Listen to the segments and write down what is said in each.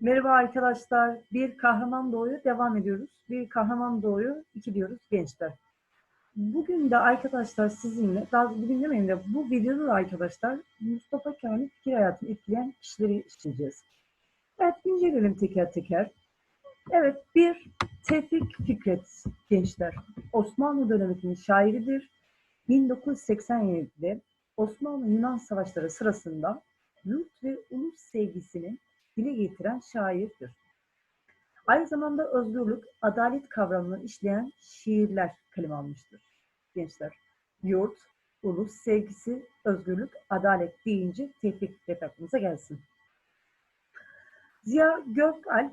Merhaba arkadaşlar. Bir kahraman doğuyu devam ediyoruz. Bir kahraman doğuyu iki diyoruz gençler. Bugün de arkadaşlar sizinle, daha bugün demeyeyim de bu videoda da arkadaşlar Mustafa Kemal'in fikir hayatını etkileyen kişileri işleyeceğiz. Evet inceleyelim teker teker. Evet bir Tevfik Fikret gençler. Osmanlı döneminin şairidir. 1987'de Osmanlı-Yunan savaşları sırasında yurt ve ulus sevgisini dile getiren şairdir. Aynı zamanda özgürlük, adalet kavramını işleyen şiirler kaleme almıştır. Gençler, yurt, ulus sevgisi, özgürlük, adalet deyince Tevfik Fikret aklınıza gelsin. Ziya Gökalp,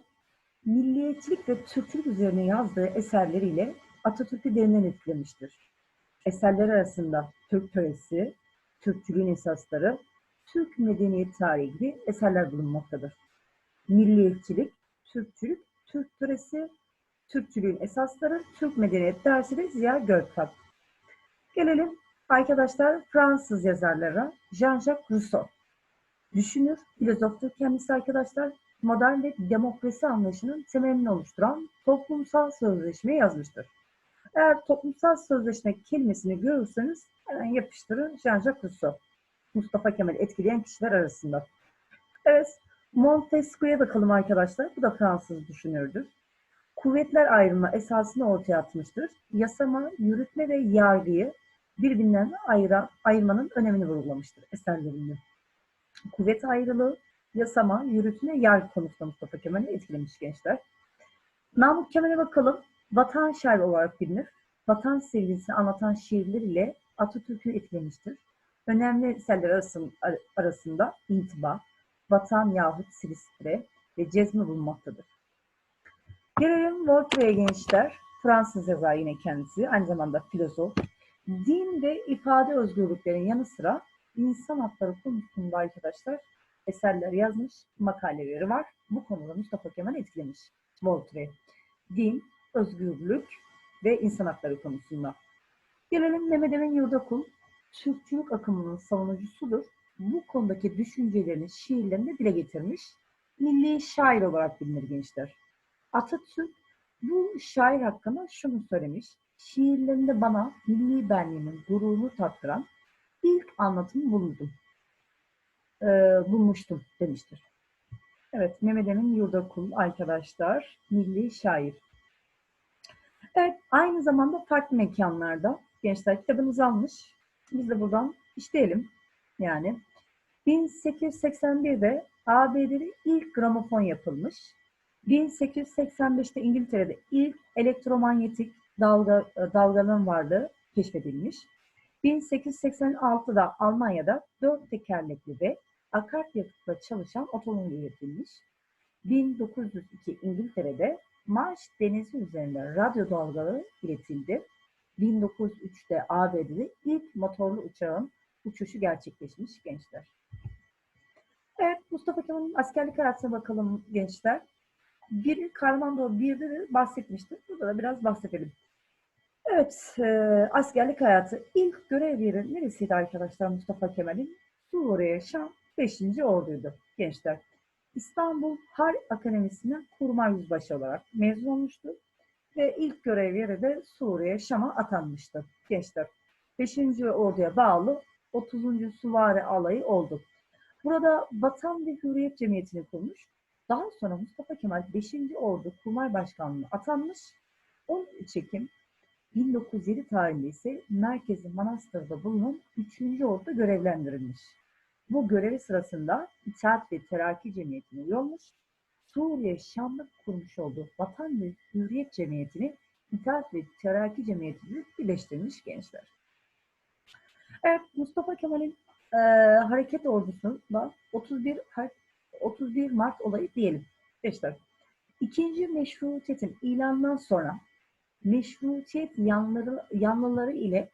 milliyetçilik ve Türklük üzerine yazdığı eserleriyle Atatürk'ü derinden etkilemiştir. Eserler arasında Türk töresi, Türkçülüğün esasları, Türk medeniyet tarihi gibi eserler bulunmaktadır. Milliyetçilik, Türkçülük, Türk töresi, Türkçülüğün esasları, Türk medeniyet dersi de Ziya Gökalp. Gelelim arkadaşlar Fransız yazarlara Jean-Jacques Rousseau. Düşünür, filozoftur kendisi arkadaşlar. Modern ve demokrasi anlayışının temelini oluşturan toplumsal sözleşmeyi yazmıştır. Eğer toplumsal sözleşme kelimesini görürseniz hemen yapıştırın Jean-Jacques Rousseau. Mustafa Kemal etkileyen kişiler arasında. Evet, Montesquieu'ya bakalım arkadaşlar. Bu da Fransız düşünürdür. Kuvvetler ayrımı esasını ortaya atmıştır. Yasama, yürütme ve yargıyı birbirinden ayıra, ayırmanın önemini vurgulamıştır eserlerinde. Kuvvet ayrılığı, yasama, yürütme, yargı konusunda Mustafa Kemal'i etkilemiş gençler. Namık Kemal'e bakalım. Vatan şairi olarak bilinir. Vatan sevgisini anlatan şiirleriyle Atatürk'ü etkilemiştir. Önemli eserler arasında intiba, vatan yahut silistre ve cezmi bulunmaktadır. Gelelim Voltaire'ye gençler. Fransız yazar yine kendisi. Aynı zamanda filozof. Din ve ifade özgürlüklerinin yanı sıra insan hakları konusunda arkadaşlar eserler yazmış, makaleleri var. Bu konuda Mustafa Kemal etkilemiş Voltaire. Din, özgürlük ve insan hakları konusunda. Gelelim Mehmet Emin Yurdakul. Türkçülük akımının savunucusudur. Bu konudaki düşüncelerini şiirlerinde dile getirmiş. Milli şair olarak bilinir gençler. Atatürk bu şair hakkında şunu söylemiş. Şiirlerinde bana milli benliğimin gururunu tattıran ilk anlatımı bulundum. Ee, bulmuştum demiştir. Evet, Mehmet Emin Yurdakul arkadaşlar, milli şair. Evet, aynı zamanda farklı mekanlarda gençler kitabınızı almış. Biz de buradan işleyelim. Yani 1881'de ABD'de ilk gramofon yapılmış. 1885'te İngiltere'de ilk elektromanyetik dalga, dalganın varlığı keşfedilmiş. 1886'da Almanya'da dört tekerlekli ve akaryakıtla çalışan otomobil üretilmiş. 1902 İngiltere'de Marş denizi üzerinde radyo dalgaları üretildi. 1903'te ABD'de ilk motorlu uçağın uçuşu gerçekleşmiş gençler. Evet Mustafa Kemal'in askerlik hayatına bakalım gençler. Bir Karmando 1'de de bahsetmiştim. Burada da biraz bahsedelim. Evet, e, askerlik hayatı ilk görev yeri neresiydi arkadaşlar Mustafa Kemal'in? Suriye Şam 5. Orduydu gençler. İstanbul Har Akademisi'nden kurmay yüzbaşı olarak mezun olmuştu. Ve ilk görev yeri de Suriye Şam'a atanmıştı gençler. 5. Ordu'ya bağlı 30. Suvari Alayı oldu. Burada Vatan ve Hürriyet Cemiyeti'ni kurmuş. Daha sonra Mustafa Kemal 5. Ordu Kurmay Başkanlığı'na atanmış. 13 Ekim 1907 tarihinde ise Merkezi Manastır'da bulunan 3. Ordu'da görevlendirilmiş. Bu görevi sırasında İttihat ve Terakki Cemiyeti'ne üye olmuş. Suriye Şam'da kurmuş olduğu Vatan ve Hürriyet Cemiyeti'ni İttihat ve Terakki Cemiyeti'ni birleştirmiş gençler. Evet, Mustafa Kemal'in e, hareket ordusunda 31 31 Mart olayı diyelim. Gençler. İkinci meşrutiyetin ilanından sonra meşrutiyet yanları, yanlıları ile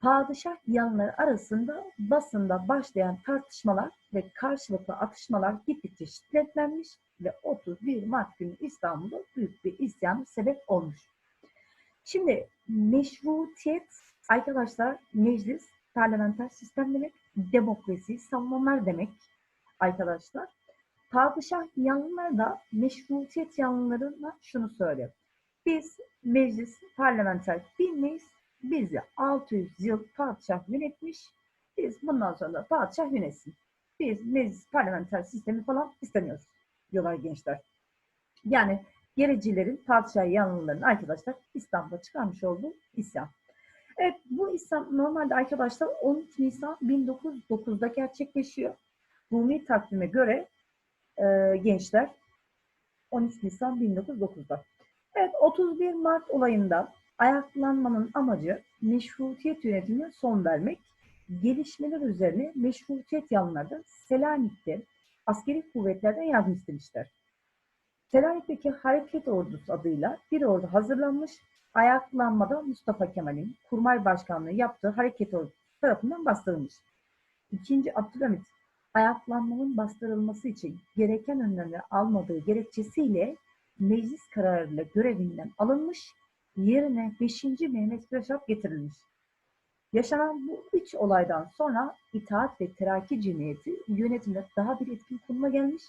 padişah yanları arasında basında başlayan tartışmalar ve karşılıklı atışmalar gittikçe şiddetlenmiş ve 31 Mart günü İstanbul'da büyük bir isyan sebep olmuş. Şimdi meşrutiyet arkadaşlar meclis, parlamenter sistem demek, demokrasi savunanlar demek arkadaşlar. Padişah yanlıları da meşrutiyet yanlılarına şunu söylüyor. Biz meclis, parlamenter bilmeyiz. Bizi 600 yıl padişah yönetmiş. Biz bundan sonra da padişah yönetsin. Biz meclis, parlamenter sistemi falan istemiyoruz diyorlar gençler. Yani gericilerin, padişah yanlıların arkadaşlar İslam'da çıkarmış olduğu isyan. Evet bu isyan normalde arkadaşlar 13 Nisan 1909'da gerçekleşiyor. Rumi takvime göre e, gençler 13 Nisan 1909'da. Evet 31 Mart olayında ayaklanmanın amacı meşrutiyet yönetimine son vermek, gelişmeler üzerine meşrutiyet yanlıları Selanik'te askeri kuvvetlerden yardım istemişler. Selanik'teki Hareket Ordusu adıyla bir ordu hazırlanmış, ayaklanmada Mustafa Kemal'in kurmay başkanlığı yaptığı Hareket tarafından bastırılmış. İkinci Abdülhamit ayaklanmanın bastırılması için gereken önlemleri almadığı gerekçesiyle meclis kararıyla görevinden alınmış, yerine 5. Mehmet Reşat getirilmiş. Yaşanan bu üç olaydan sonra İttihat ve Terakki Cemiyeti yönetimde daha bir etkin konuma gelmiş.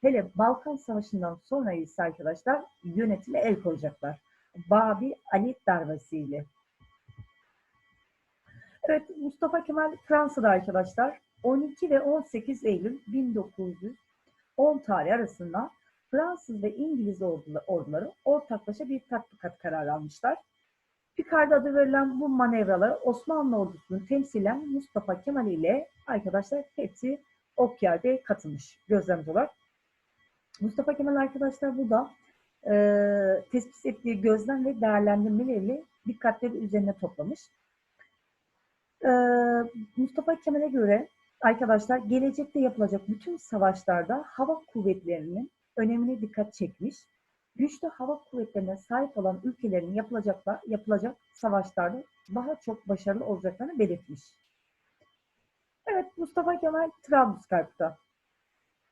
Hele Balkan Savaşı'ndan sonra ise arkadaşlar yönetime el koyacaklar. Babi Ali darbesiyle. Evet Mustafa Kemal Fransa'da arkadaşlar 12 ve 18 Eylül 1910 tarih arasında Fransız ve İngiliz orduları ortaklaşa bir tatbikat kararı almışlar. Picard adı verilen bu manevralar Osmanlı ordusunu temsilen Mustafa Kemal ile arkadaşlar hepsi Okyer'de katılmış gözlemci olarak. Mustafa Kemal arkadaşlar bu da e, tespit ettiği gözlem ve değerlendirmeleriyle dikkatleri üzerine toplamış. E, Mustafa Kemal'e göre arkadaşlar gelecekte yapılacak bütün savaşlarda hava kuvvetlerinin önemine dikkat çekmiş. Güçlü hava kuvvetlerine sahip olan ülkelerin yapılacaklar, yapılacak savaşlarda daha çok başarılı olacaklarını belirtmiş. Evet Mustafa Kemal Trablusgarp'ta.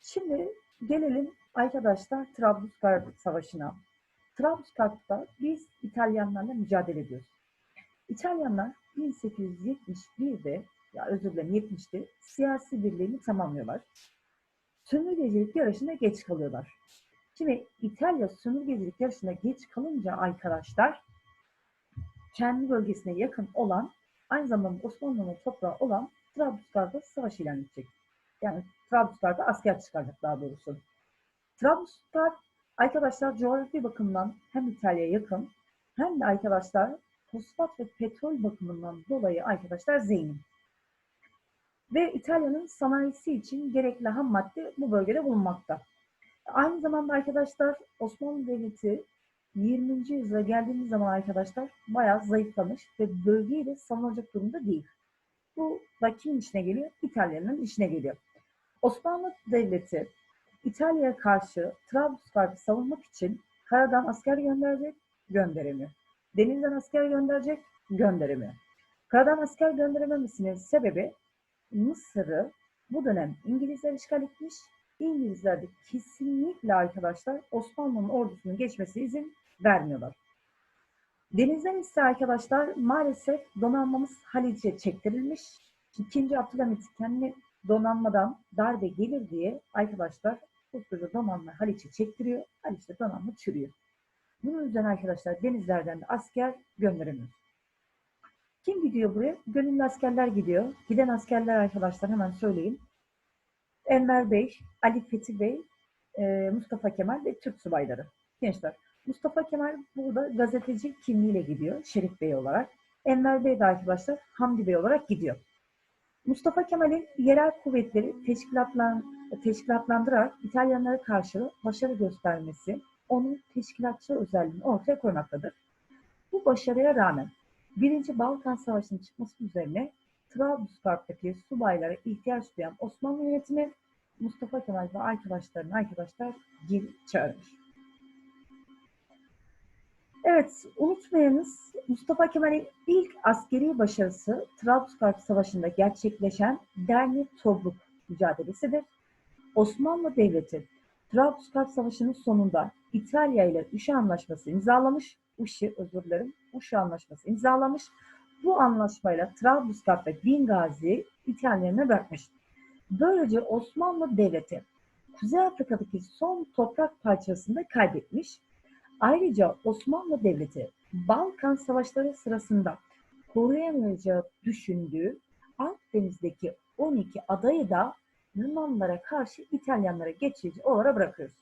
Şimdi gelelim arkadaşlar Trablusgarp Savaşı'na. Trablusgarp'ta biz İtalyanlarla mücadele ediyoruz. İtalyanlar 1871'de ya özür dilerim 70'te siyasi birliğini tamamlıyorlar. Sömürgecilik yarışına geç kalıyorlar. Şimdi İtalya sömürgecilik yarışına geç kalınca arkadaşlar kendi bölgesine yakın olan aynı zamanda Osmanlı'nın toprağı olan Trablusgarp'ta savaş ilan edecek. Yani Trablusgarp'ta asker çıkaracak daha doğrusu. Trablusgarp arkadaşlar coğrafi bakımdan hem İtalya'ya yakın hem de arkadaşlar fosfat ve petrol bakımından dolayı arkadaşlar zengin. Ve İtalya'nın sanayisi için gerekli ham madde bu bölgede bulunmakta. Aynı zamanda arkadaşlar Osmanlı Devleti 20. yüzyıla geldiğimiz zaman arkadaşlar bayağı zayıflamış ve bölgeyi de savunacak durumda değil. Bu da kimin işine geliyor? İtalyanların işine geliyor. Osmanlı Devleti İtalya'ya karşı Trablusgarp'ı savunmak için karadan asker gönderecek, gönderemiyor. Denizden asker gönderecek, gönderemiyor. Karadan asker gönderememesinin sebebi Mısır'ı bu dönem İngilizler işgal etmiş. İngilizler de kesinlikle arkadaşlar Osmanlı'nın ordusunun geçmesine izin vermiyorlar. Denizden ise arkadaşlar maalesef donanmamız Haliç'e çektirilmiş. İkinci Abdülhamit kendi donanmadan darbe gelir diye arkadaşlar koskoca donanma Haliç'e çektiriyor. Haliç'te donanma çürüyor. Bunun üzerine arkadaşlar denizlerden de asker gönderemiyor. Kim gidiyor buraya? Gönüllü askerler gidiyor. Giden askerler arkadaşlar hemen söyleyeyim. Enver Bey, Ali Fethi Bey, e, Mustafa Kemal ve Türk subayları. Gençler. Mustafa Kemal burada gazeteci kimliğiyle gidiyor. Şerif Bey olarak. Enver Bey de arkadaşlar Hamdi Bey olarak gidiyor. Mustafa Kemal'in yerel kuvvetleri teşkilatlan, teşkilatlandırarak İtalyanlara karşı başarı göstermesi onun teşkilatçı özelliğini ortaya koymaktadır. Bu başarıya rağmen Birinci Balkan Savaşı'nın çıkması üzerine Trablusgarp'taki subaylara ihtiyaç duyan Osmanlı yönetimi Mustafa Kemal ve arkadaşlarını arkadaşlar geri çağırmış. Evet, unutmayınız Mustafa Kemal'in ilk askeri başarısı Trablusgarp Savaşı'nda gerçekleşen Derni Tobruk mücadelesidir. Osmanlı Devleti Trablusgarp Savaşı'nın sonunda İtalya ile Uşa Anlaşması imzalamış. Uşi, özür dilerim, Uşa Anlaşması imzalamış. Bu anlaşmayla Trablusgarp ve Bingazi İtalyanlarına bırakmış. Böylece Osmanlı Devleti Kuzey Afrika'daki son toprak parçasını kaybetmiş. Ayrıca Osmanlı Devleti Balkan Savaşları sırasında koruyamayacağı düşündüğü Akdeniz'deki 12 adayı da Yunanlara karşı İtalyanlara geçici olarak bırakıyoruz.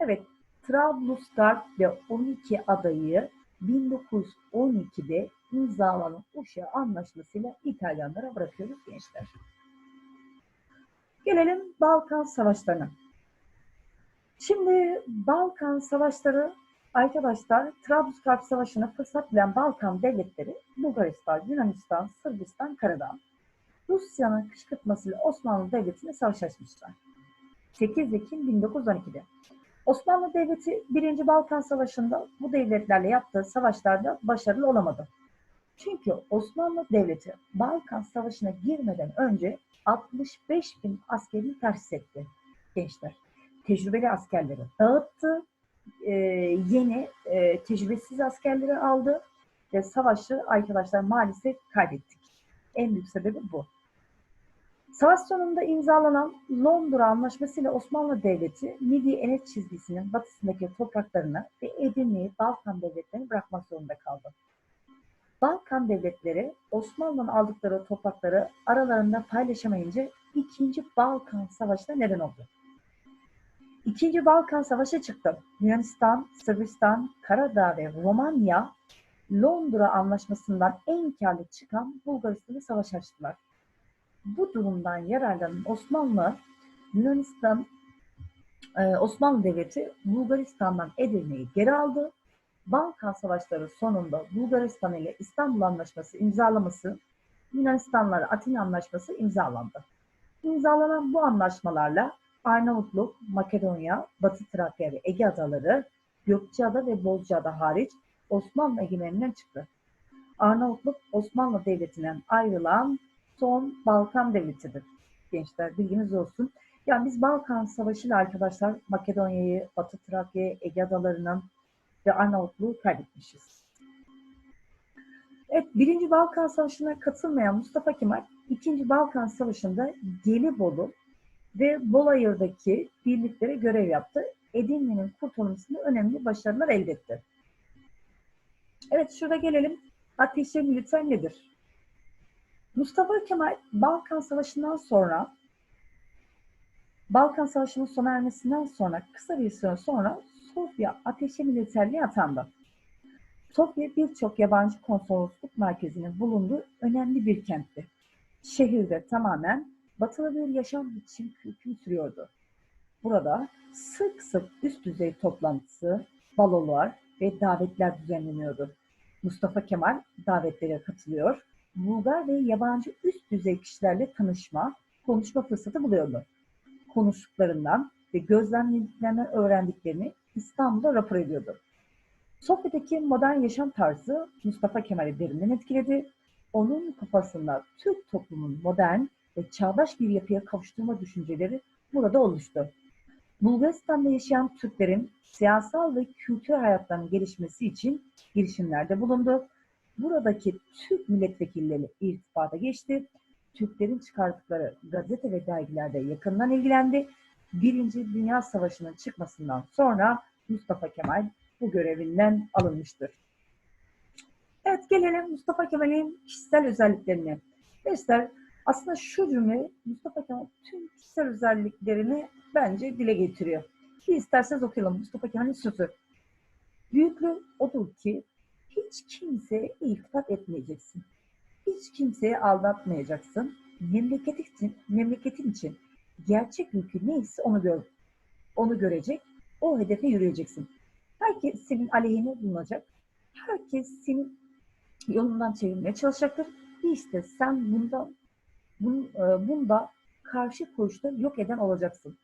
Evet, Trablusgarp ve 12 adayı 1912'de imzalanan Uşa Anlaşması'yla İtalyanlara bırakıyoruz gençler. Gelelim Balkan Savaşlarına. Şimdi Balkan Savaşları arkadaşlar Trablusgarp Savaşı'na fırsat bilen Balkan devletleri Bulgaristan, Yunanistan, Sırbistan, Karadağ Rusya'nın kışkırtmasıyla Osmanlı Devleti'ne savaş açmışlar. 8 Ekim 1912'de. Osmanlı Devleti 1. Balkan Savaşı'nda bu devletlerle yaptığı savaşlarda başarılı olamadı. Çünkü Osmanlı Devleti Balkan Savaşı'na girmeden önce 65 bin askerini terhis etti gençler. Tecrübeli askerleri dağıttı, e, yeni e, tecrübesiz askerleri aldı ve savaşı arkadaşlar maalesef kaybettik. En büyük sebebi bu. Savaş sonunda imzalanan Londra Anlaşması ile Osmanlı Devleti Midi Enet çizgisinin batısındaki topraklarını ve Edirne'yi Balkan devletlerini bırakmak zorunda kaldı. Balkan devletleri Osmanlı'nın aldıkları toprakları aralarında paylaşamayınca İkinci Balkan Savaşı'na neden oldu. İkinci Balkan Savaşı çıktı. Yunanistan, Sırbistan, Karadağ ve Romanya Londra Anlaşması'ndan en karlı çıkan Bulgaristan'ı savaş açtılar. Bu durumdan yararlanan Osmanlı, Yunanistan, e, Osmanlı Devleti Bulgaristan'dan Edirne'yi geri aldı. Balkan Savaşları sonunda Bulgaristan ile İstanbul Anlaşması imzalaması, Yunanistanlarla Atina Anlaşması imzalandı. İmzalanan bu anlaşmalarla Arnavutluk, Makedonya, Batı Trakya ve Ege Adaları, Gökçeada ve Bozcaada hariç Osmanlı egemenliğinden çıktı. Arnavutluk Osmanlı Devleti'nden ayrılan son Balkan devletidir. Gençler bilginiz olsun. Yani biz Balkan Savaşı ile arkadaşlar Makedonya'yı, Batı Trakya'yı, Ege Adaları'nın ve Arnavutluğu kaybetmişiz. Evet, Birinci Balkan Savaşı'na katılmayan Mustafa Kemal, İkinci Balkan Savaşı'nda Gelibolu ve Bolayır'daki birliklere görev yaptı. Edirne'nin kurtulmasında önemli başarılar elde etti. Evet, şurada gelelim. Ateşe militer nedir? Mustafa Kemal Balkan Savaşı'ndan sonra Balkan Savaşı'nın sona ermesinden sonra kısa bir süre sonra Sofya Ateşi Militerliği atandı. Sofya birçok yabancı konsolosluk merkezinin bulunduğu önemli bir kentti. Şehirde tamamen batılı bir yaşam biçim hüküm sürüyordu. Burada sık sık üst düzey toplantısı, balolar ve davetler düzenleniyordu. Mustafa Kemal davetlere katılıyor, Bulgar ve yabancı üst düzey kişilerle tanışma, konuşma fırsatı buluyordu. Konuştuklarından ve gözlemlediklerinden öğrendiklerini İstanbul'da rapor ediyordu. Sofya'daki modern yaşam tarzı Mustafa Kemal'i derinden etkiledi. Onun kafasında Türk toplumunun modern ve çağdaş bir yapıya kavuşturma düşünceleri burada oluştu. Bulgaristan'da yaşayan Türklerin siyasal ve kültür hayatlarının gelişmesi için girişimlerde bulundu. Buradaki Türk milletvekilleri irtibata geçti. Türklerin çıkardıkları gazete ve dergilerde yakından ilgilendi. Birinci Dünya Savaşı'nın çıkmasından sonra Mustafa Kemal bu görevinden alınmıştır. Evet gelelim Mustafa Kemal'in kişisel özelliklerine. Gençler aslında şu cümle Mustafa Kemal tüm kişisel özelliklerini bence dile getiriyor. Bir isterseniz okuyalım Mustafa Kemal'in sözü. Büyüklüğü odur ki hiç kimseye iltifat etmeyeceksin. Hiç kimseye aldatmayacaksın. Memleketin için, memleketin için gerçek yükü neyse onu gör. Onu görecek, o hedefe yürüyeceksin. Herkes senin aleyhine bulunacak. Herkes senin yolundan çevirmeye çalışacaktır. İşte sen bunda, bun, e, bunda karşı koşta yok eden olacaksın.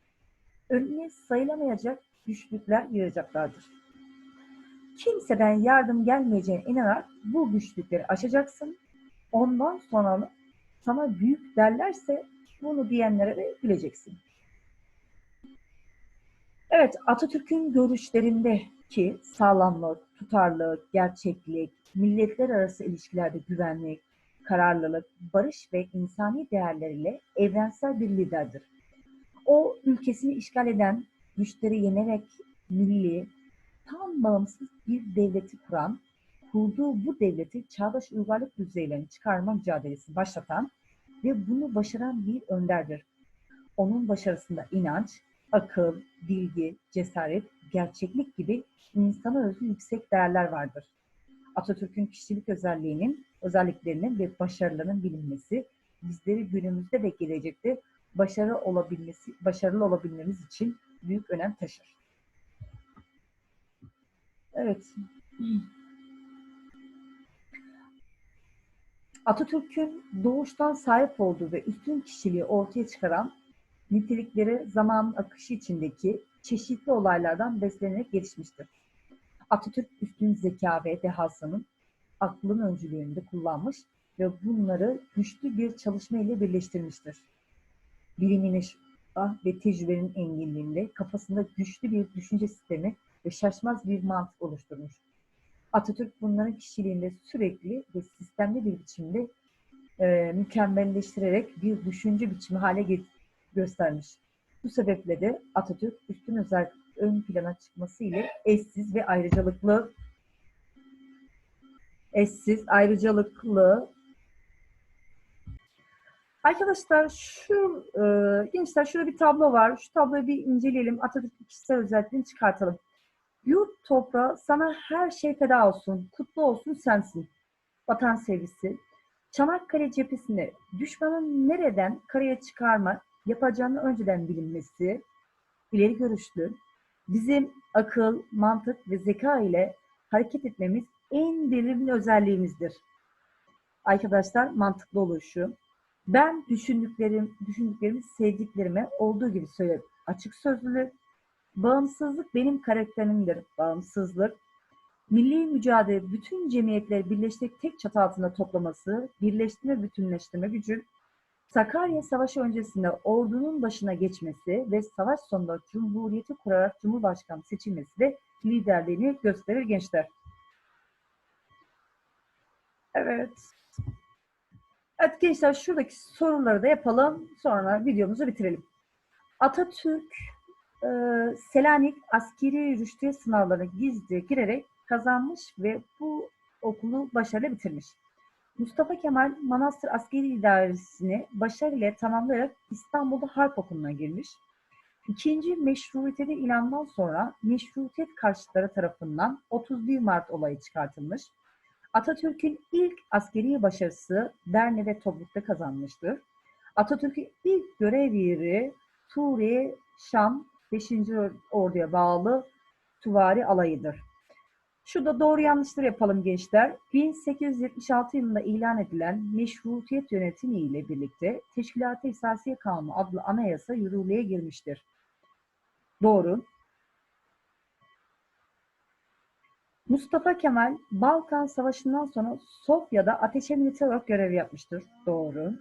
Önüne sayılamayacak güçlükler yığacaklardır. Kimseden yardım gelmeyeceğine inanarak bu güçlükleri aşacaksın. Ondan sonra sana büyük derlerse bunu diyenlere de güleceksin. Evet, Atatürk'ün görüşlerindeki sağlamlık, tutarlılık, gerçeklik, milletler arası ilişkilerde güvenlik, kararlılık, barış ve insani değerleriyle evrensel bir liderdir. O ülkesini işgal eden güçleri yenerek milli, tam bağımsız bir devleti kuran, kurduğu bu devleti çağdaş uygarlık düzeylerine çıkarma mücadelesi başlatan ve bunu başaran bir önderdir. Onun başarısında inanç, akıl, bilgi, cesaret, gerçeklik gibi insana özgü yüksek değerler vardır. Atatürk'ün kişilik özelliğinin, özelliklerinin ve başarılarının bilinmesi bizleri günümüzde ve gelecekte başarı olabilmesi, başarılı olabilmemiz için büyük önem taşır. Evet. Atatürk'ün doğuştan sahip olduğu ve üstün kişiliği ortaya çıkaran nitelikleri zamanın akışı içindeki çeşitli olaylardan beslenerek gelişmiştir. Atatürk üstün zeka ve dehasının aklın öncülüğünde kullanmış ve bunları güçlü bir çalışma ile birleştirmiştir. Biliminin ah ve tecrübenin enginliğinde kafasında güçlü bir düşünce sistemi ve şaşmaz bir mantık oluşturmuş. Atatürk bunların kişiliğinde sürekli ve sistemli bir biçimde e, mükemmelleştirerek bir düşünce biçimi hale göstermiş. Bu sebeple de Atatürk üstün özel ön plana çıkması ile eşsiz ve ayrıcalıklı eşsiz, ayrıcalıklı Arkadaşlar şu e, gençler şurada bir tablo var. Şu tabloyu bir inceleyelim. Atatürk kişisel özelliklerini çıkartalım. Yurt toprağı sana her şey feda olsun. Kutlu olsun sensin. Vatan sevgisi. Çanakkale cephesinde düşmanın nereden karaya çıkarma yapacağını önceden bilinmesi, ileri görüşlü, bizim akıl, mantık ve zeka ile hareket etmemiz en belirgin özelliğimizdir. Arkadaşlar mantıklı oluşu. Ben düşündüklerim, düşündüklerimi sevdiklerime olduğu gibi söylerim. Açık sözlülük, bağımsızlık benim karakterimdir. Bağımsızlık, milli mücadele bütün cemiyetleri birleştirip tek çatı altında toplaması, birleştirme, bütünleştirme gücü, Sakarya Savaşı öncesinde ordunun başına geçmesi ve savaş sonunda Cumhuriyeti kurarak Cumhurbaşkanı seçilmesi de liderliğini gösterir gençler. Evet. Evet gençler şuradaki soruları da yapalım. Sonra videomuzu bitirelim. Atatürk e, Selanik askeri rüştiye sınavlarına gizlice girerek kazanmış ve bu okulu başarıyla bitirmiş. Mustafa Kemal Manastır Askeri İdaresi'ni başarıyla tamamlayarak İstanbul'da Harp Okulu'na girmiş. İkinci meşrutiyeti ilandan sonra meşrutiyet karşıtları tarafından 31 Mart olayı çıkartılmış. Atatürk'ün ilk askeri başarısı Derne ve Tobruk'ta kazanmıştır. Atatürk'ün ilk görev yeri Suriye, Şam 5. Ordu'ya bağlı Tuvari alayıdır. Şurada doğru yanlışları yapalım gençler. 1876 yılında ilan edilen meşrutiyet yönetimi ile birlikte Teşkilat-ı Esasiye Kanunu adlı anayasa yürürlüğe girmiştir. Doğru. Mustafa Kemal Balkan Savaşı'ndan sonra Sofya'da ateş emniyeti olarak görev yapmıştır. Doğru.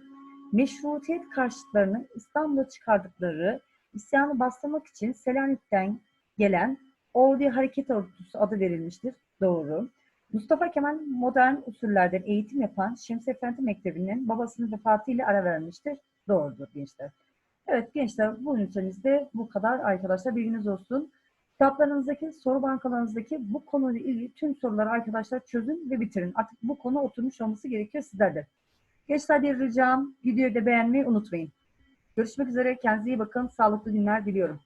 Meşrutiyet karşıtlarını İstanbul'a çıkardıkları isyanı bastırmak için Selanik'ten gelen Orduya Hareket Ordusu adı verilmiştir. Doğru. Mustafa Kemal modern usullerden eğitim yapan Şems Efendi Mektebi'nin babasının vefatıyla ara vermiştir. Doğrudur gençler. Evet gençler bu ünitemizde bu kadar arkadaşlar bilginiz olsun. Kitaplarınızdaki, soru bankalarınızdaki bu konuyla ilgili tüm soruları arkadaşlar çözün ve bitirin. Artık bu konu oturmuş olması gerekiyor sizlerde. Gençler bir ricam videoyu da beğenmeyi unutmayın. Görüşmek üzere. Kendinize iyi bakın. Sağlıklı günler diliyorum.